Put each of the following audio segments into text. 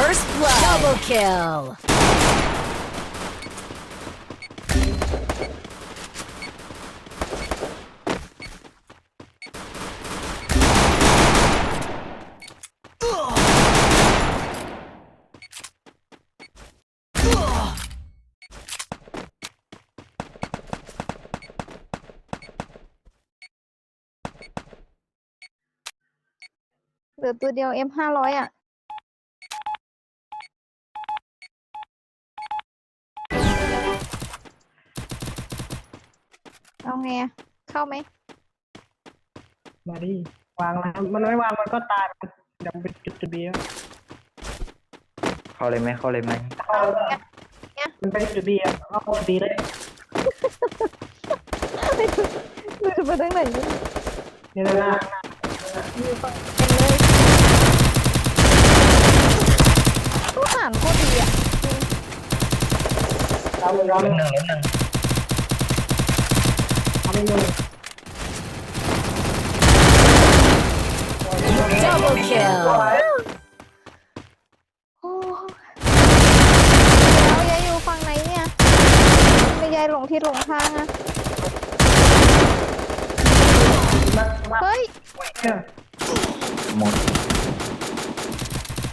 First blood. Double kill. เหลือตัวเดี เข้าไหม มาดิวางแล้วมันไม่วางมันก็ตายเดี๋ยวมันเป็นจุดจุดเดียวเข้าเลยไหมเข้าเลยไหมเข้าแล้วมันเป็นจุดเดียวเข้าจุดดีเลยดูจะไปทางไหนเนี่ยนี่นะนะอยู่ฝั่งเป็นเลยตู้หารโคตรดีอะจริงเราเราเล่มหนึ่งเล่มหนึ่ง ทำให้ดู Double kill. โอ้แล้วยายอยู่ฝั่งไหนเนี่ยไม่ยายหลงที่หลงทางอะมามาเฮ้ยเนี่ยหมด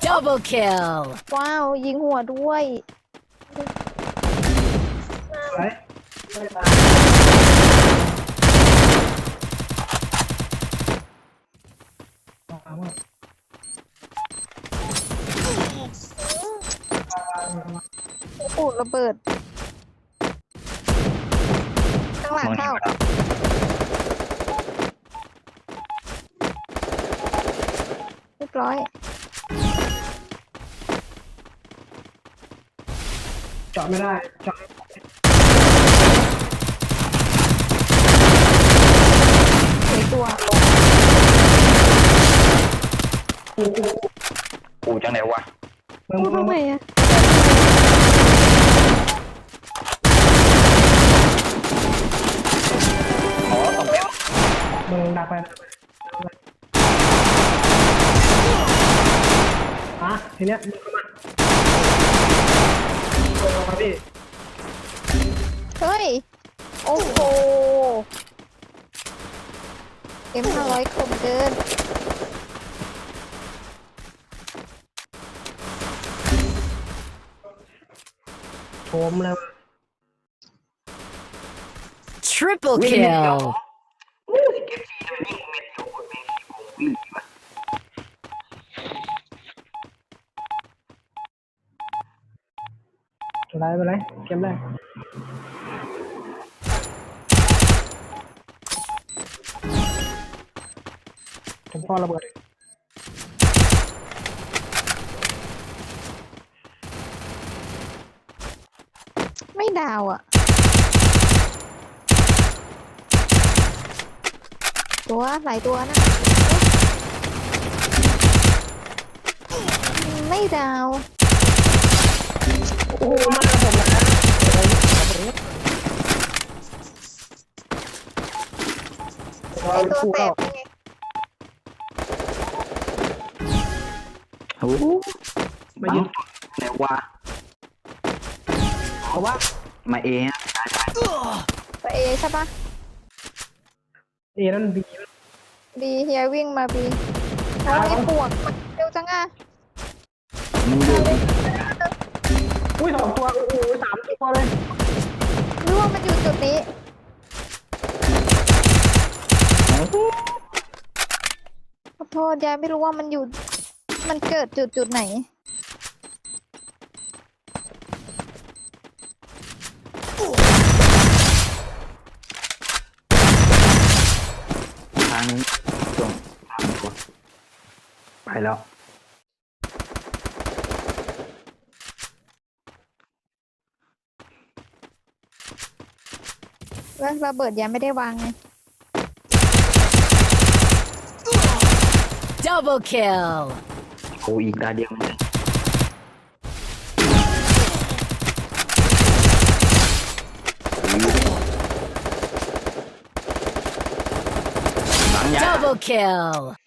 Double kill. ว้าว ยิงหัวด้วยไว้เอามาปูดระเบิด ข้างหลังมองเห็นเข้าปะล่ะเรียบร้อย เจาะไม่ได้เจาะเสียตัว กูจังไหนวะมึงพูดทำไมอะอ๋อต้องเป็นมึงดักไปอะทีเนี้ยมึงเข้ามาเข้ามาพี่เฮ้ย โอ้โหเอ็มห้าร้อยคมเกิน โชมเลย Triple kill. อะไรไปเลยเกมแรก ผมพ่อระเบิดไม่ ดาวอะตัวหลายตัวนะไม่ดาว โอ้มาผมนะไอตัวแสบเป็นไงโอ้โหมายืนไหนวะเพราะว่า มาเองตายตายตัวเอใช่ปะเอนั่นบีบีเฮียวิ่งมาบีเขามีปวกเร็วจังอะมันอยู่อุ้ยสองตัวโอ้โหสามตัวเลยรู้ว่ามันอยู่จุดนี้ขอโทษยายไม่รู้ว่ามันอยู่ มันเกิดจุดจุดไหน ทางนี้ส่งทางตัว ไปแล้ว แล้วระเบิดยายไม่ได้วางไง Double kill. โอ้อีกดาเดียวเลยหลังยา Double kill.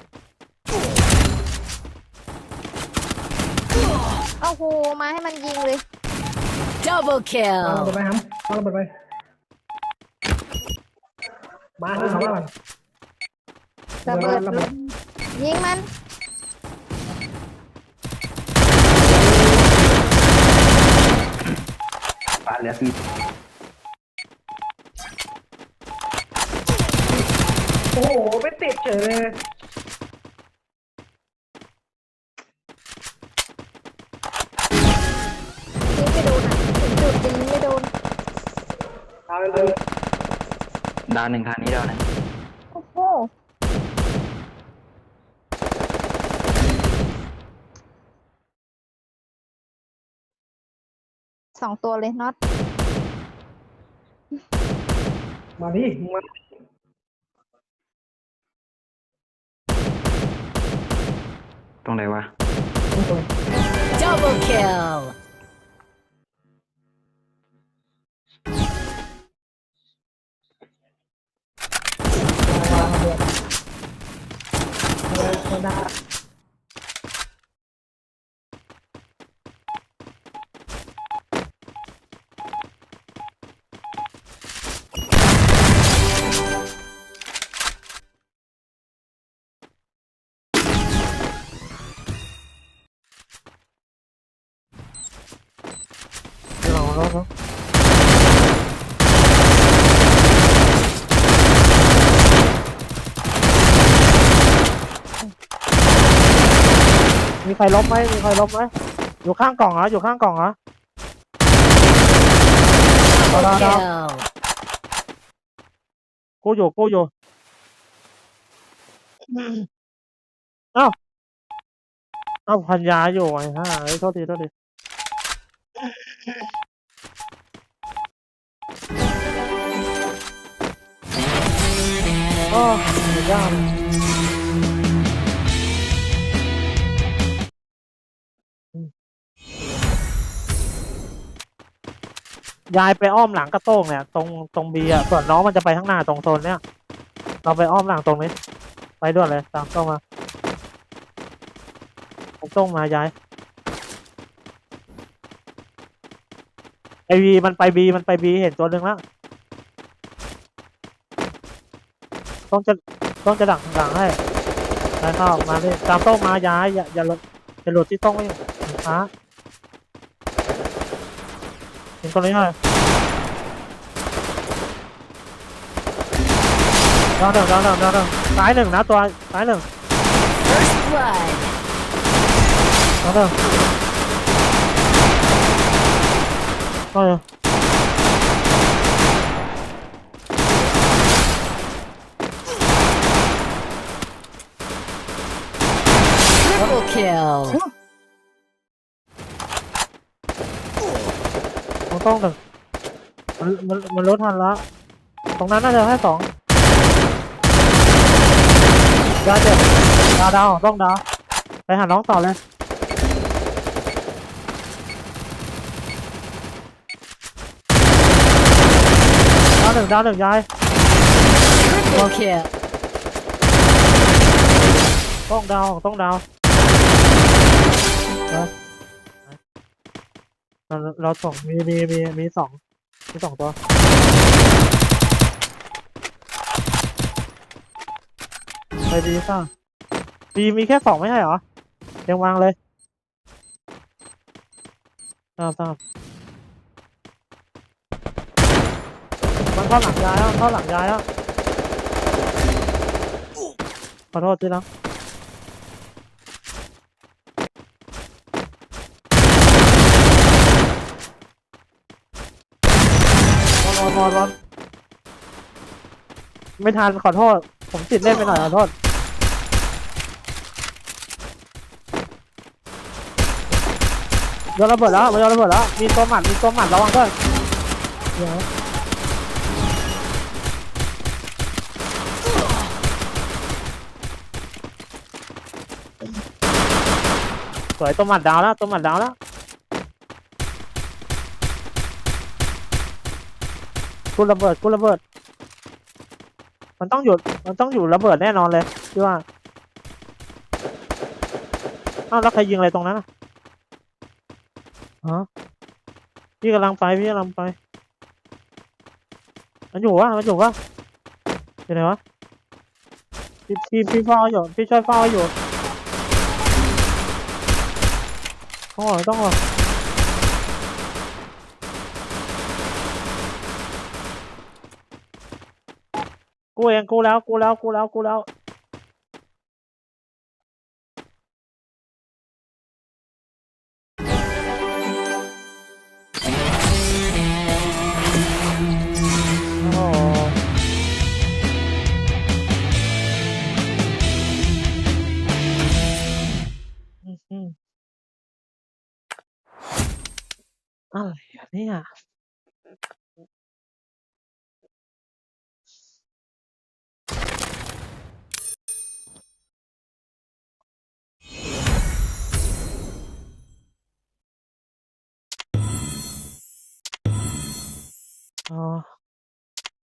เนี่ยเอาโหมาให้มันยิงเลย Double วาง kill. ระเบิดไปครับวางระเบิดไป มาให้เขาว่ามันระเบิดระเบิดยิงมัน ปาเหลือสี่โอ้โห ไม่ติดเฉยเลย ดาวหนึ่งทางนี้ดาวหนึ่งโอ้โหสองตัวเลยน็อต มาดิมาตรงไหนวะ Double kill. เดี๋ยวเราเรามีใครลบไหมมีใครลบไหมอยู่ข้างกล่องเหรออยู่ข้างกล่องเหรอ Double Đó, đó, đó. kill. กูอยู่กูอยู่เอ้าเอ้าพันยาอยู่ไอ้ห่าเอ้ยโทษทีโทษที โอ้ไม่ยากยายไปอ้อมหลังกระโต้งเนี่ยตรงตรงบีอะส่วนน้องมันจะไปข้างหน้าตรงโซนเนี้ยเราไปอ้อมหลังตรงนี้ ไปด่วนเลยตามต้องมาผมต้องมายาย ไอวีมันไปบีมันไปบีเห็นตัวหนึ่งแล้วต้องจะต้องจะดักหลังให้ยายเข้ามาเลยตามต้องมายายอย่าอย่าหลุดอย่าหลุดที่ต้องไม่ช้าเห็นตัวนี้เลยดาวหนึ่งดาวหนึ่งดาวหนึ่งซ้ายหนึ่งนะตัวซ้ายหนึ่ง First blood. ดาวหนึ่ง ก็เลย Triple kill. ต้องต้องหนึ่งมันมันมันลดทันแล้วตรงนั้นน่าจะแค่สองดาวเจ็บดาวดาวต้องดาวไปหาน้องต่อเลย ดาวหนึ่งดาวหนึ่งยาย Triple kill. ต้องดาวต้องดาวเอาเราเราส่งมีมีมีมีสองมีสองตัวไปดีซ่าดีมีแค่สองไม่ใช่เหรอยังวางเลยทราบทราบมัน เข้าหลังย้ายแล้วเข้าหลังย้ายแล้วขอโทษทีนะบอลบอลบอลไม่ทันขอโทษ ผมติดเล่นไปหน่อยขอโทษโยนระเบิดแล้วโยนระเบิดแล้ว มีตัวหมัดมีตัวหมัดระวังด้วยเดี๋ยว สวยตัวหมัดดาวแล้วตัวหมัดดาวแล้วกูระเบิดกูระเบิด มันต้องหยุดมันต้องอยู่ระเบิดแน่นอนเลยพี่ว่าอ้าวแล้วใครยิงอะไรตรงนั้นอะฮะพี่กำลังไปพี่กำลังไป มันอยู่วะมันอยู่วะอยู่ไหนวะพี่พี่พี่เฝ้าอยู่พี่ช่วยเฝ้าอยู่ ต้องออกต้องออกกูเอ อะไรอะเนี่ยอ๋อ